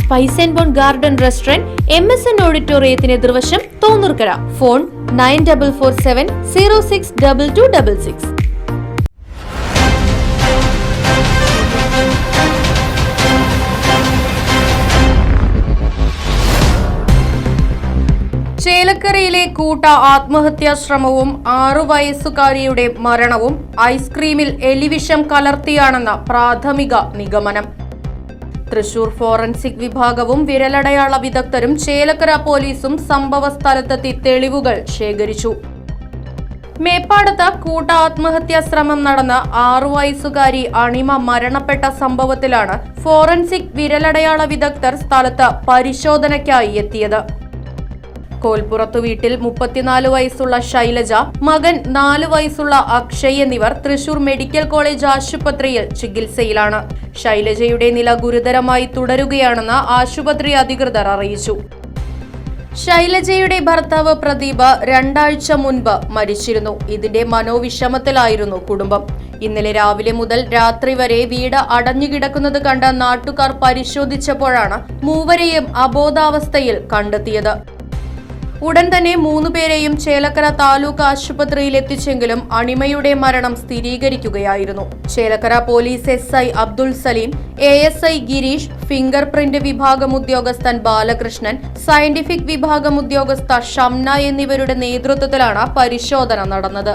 Spice and Bon Garden Restaurant M S N ഓഡിറ്റോറിയത്തിന് എതിർവശം Thonnurkkara. Phone nine double four seven zero six double two double six. ചേലക്കരയിലെ കൂട്ട ആത്മഹത്യാ ശ്രമവും ആറു വയസ്സുകാരിയുടെ മരണവും ഐസ്ക്രീമിൽ എലിവിഷം കലർത്തിയാണെന്ന പ്രാഥമിക നിഗമനം. തൃശൂർ ഫോറൻസിക് വിഭാഗവും വിരലടയാള വിദഗ്ധരും ചേലക്കര പോലീസും സംഭവ സ്ഥലത്തെത്തി തെളിവുകൾ ശേഖരിച്ചു. മേപ്പാടത്ത് കൂട്ട ആത്മഹത്യാ ശ്രമം നടന്ന ആറു വയസ്സുകാരി അണിമ മരണപ്പെട്ട സംഭവത്തിലാണ് ഫോറൻസിക് വിരലടയാള വിദഗ്ധർ സ്ഥലത്ത് പരിശോധനയ്ക്കായി എത്തിയത്. കോൽപ്പുറത്തു വീട്ടിൽ മുപ്പത്തിനാല് വയസ്സുള്ള ശൈലജ മകൻ നാല് വയസ്സുള്ള അക്ഷയ് എന്നിവർ തൃശൂർ മെഡിക്കൽ കോളേജ് ആശുപത്രിയിൽ ചികിത്സയിലാണ്. ശൈലജയുടെ നില ഗുരുതരമായി തുടരുകയാണെന്ന് ആശുപത്രി അധികൃതർ അറിയിച്ചു. ശൈലജയുടെ ഭർത്താവ് പ്രദീപ് രണ്ടാഴ്ച മുൻപ് മരിച്ചിരുന്നു. ഇതിന്റെ മനോവിഷമത്തിലായിരുന്നു കുടുംബം. ഇന്നലെ രാവിലെ മുതൽ രാത്രി വരെ വീട് അടഞ്ഞുകിടക്കുന്നത് കണ്ട നാട്ടുകാർ പരിശോധിച്ചപ്പോഴാണ് മൂവരെയും അബോധാവസ്ഥയിൽ കണ്ടെത്തിയത്. ഉടൻ തന്നെ മൂന്നുപേരെയും ചേലക്കര താലൂക്ക് ആശുപത്രിയിൽ എത്തിച്ചെങ്കിലും അണിമയുടെ മരണം സ്ഥിരീകരിക്കുകയായിരുന്നു. Chelakkara police S I Abdul Salim A S I Girish finger print വിഭാഗം ഉദ്യോഗസ്ഥൻ ബാലകൃഷ്ണൻ സയന്റിഫിക് വിഭാഗം ഉദ്യോഗസ്ഥ ഷംന എന്നിവരുടെ നേതൃത്വത്തിലാണ് പരിശോധന നടന്നത്.